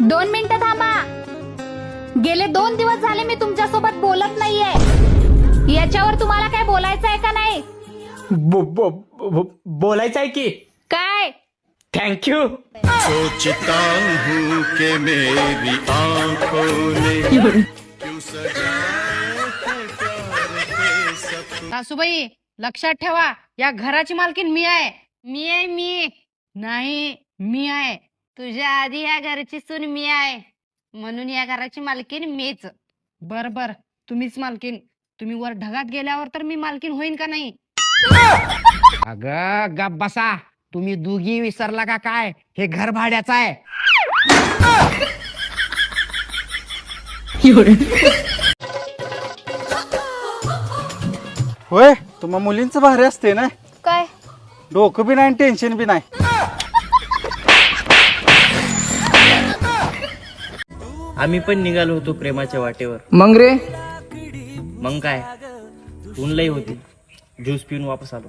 दोन मिनिटं थांबा. गेले दोन दिवस झाले मी तुमच्यासोबत बोलत नाहीये. याच्यावर तुम्हाला काय बोलायचं आहे का नाही? बो, बो, बो, बोलायचं आहे की. काय? थँक्यू सोचता हूँ कि मेरी आंखों ने सासूबाई लक्षात ठेवा या घराची मालकीन मी आहे. मी आहे मी नाही मी आहे. तुझ्या आधी या घराची सून मी आहे. म्हणून या घराची मालकीन मीच. बर बर. तुम्हीच मालकीन तुम्ही वर ढगात गेल्यावर तर मी मालकीन होईन का नाही? अग गप बसा. तुम्ही दोघी विसरला का काय? हे घर भाड्याचं आहे. होय तुम्हा मुलींचं भारी असते ना? काय? डोकं बी नाही टेन्शन बी नाही. आम्ही पण निघालो होतो प्रेमाच्या वाटेवर. मग रे? मग काय? ऊनलई होती. ज्यूस पिऊन वापस आलो.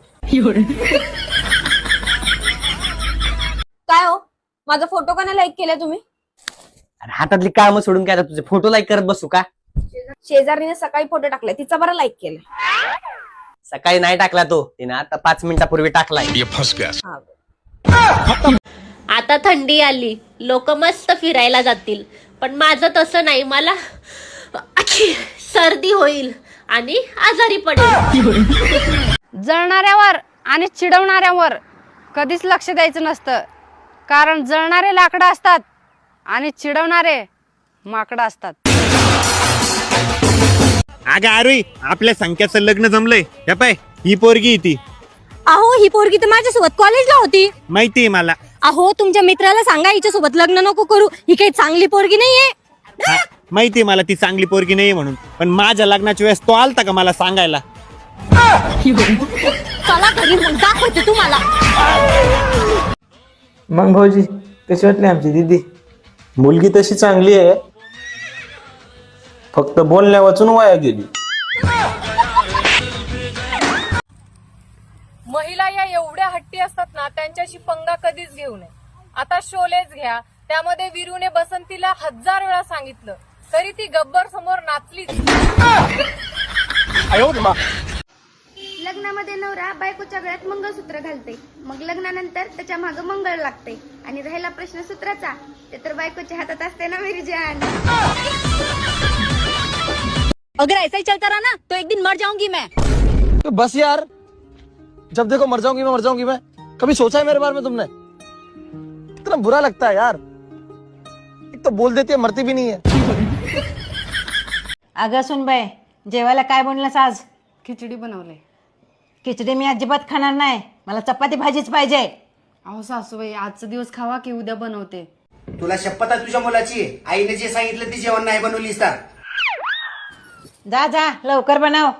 काय हो? माझा फोटो का नाही लाईक केला तुम्ही? अरे हातातली काम सोडून काय आता तुझे फोटो लाईक करत बसू का? शेजारीने सकाळी फोटो टाकलाय. तिचा बरं लाईक केला. सकाळी नाही टाकला तो. तिने आता पाच मिनिटापूर्वी टाकलाय. आता थंडी आली. लोक मस्त फिरायला जातील. पण माझं तसं नाही. मला अच्छी, सर्दी होईल आणि आजारी पडेल. जळणाऱ्यावर आणि चिडवणाऱ्यावर कधीच लक्ष द्यायचं नसतं. कारण जळणारे लाकडं असतात आणि चिडवणारे माकडं असतात. अगं अरे आपल्या संख्याचं लग्न जमलंय. पाय ही पोरगी ती. अहो ही पोरगी तर माझ्यासोबत कॉलेजला होती. माहितीये मला. अहो तुमच्या मित्राला सांगा हिच्यासोबत लग्न नको करू. ही काही चांगली पोरगी नाहीये. हा, माहितीये मला ती चांगली पोरगी नाही म्हणून. पण माझ्या लग्नाच्या वेळेस तो आलता का मला सांगायला? चला घरी मग दाखवते तुम्हाला. मग भाऊजी कशी वाटली आमची दीदी? मुलगी तशी चांगली आहे. फक्त बोलण्या वाचून वाया गेली. महिला या एवढ्या हट्टी असतात ना त्यांच्याशी पंगा कधीच घेऊ नये. आता शोलेच घ्या. त्यामध्ये विरूने बसंतीला हजार वेळा सांगितलं. तरी ती गब्बर समोर नाचलीच. लग्नामध्ये नवरा बायकोच्या गळ्यात मंगळसूत्र घालते. मग लग्नानंतर त्याच्या मागं मंगळ लागते. आणि राहिला प्रश्न सूत्राचा. ते तर बायकोच्या हातात असते ना मेरी जान. अगर ऐसा ही चलता रहा ना तो एक दिन मर जाऊंगी मैं. तो बस यार. जब देखो मर जाऊंगी मैं मर जाऊंगी मैं। कभी सोचा है मेरे बारे में तुमने? कितना बुरा लगता है यार। एक तो बोल देती है मरती भी नहीं है। अगं सुनबाई जेवायला काय बनलास आज? खिचडी बनवले. खिचडी मी अजिबात खाणार नाही. मला चपाती भाजीच पाहिजे. अहो सासूबाई आजचा दिवस खावा की उद्या बनवते. तुला शपथ आहे तुझ्या मुलाची? आईने जे सांगितलं ती जेवण नाही बनवलीस तर. जा जा लवकर बनव.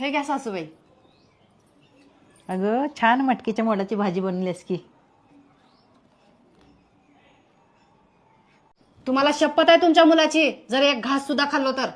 हे घ्या सासूबाई. अगं छान मटकीच्या मोडाची भाजी बनलीस की. तुम्हाला शपथ आहे तुमच्या मुलाची? जर एक घास सुद्धा खाल्लो तर.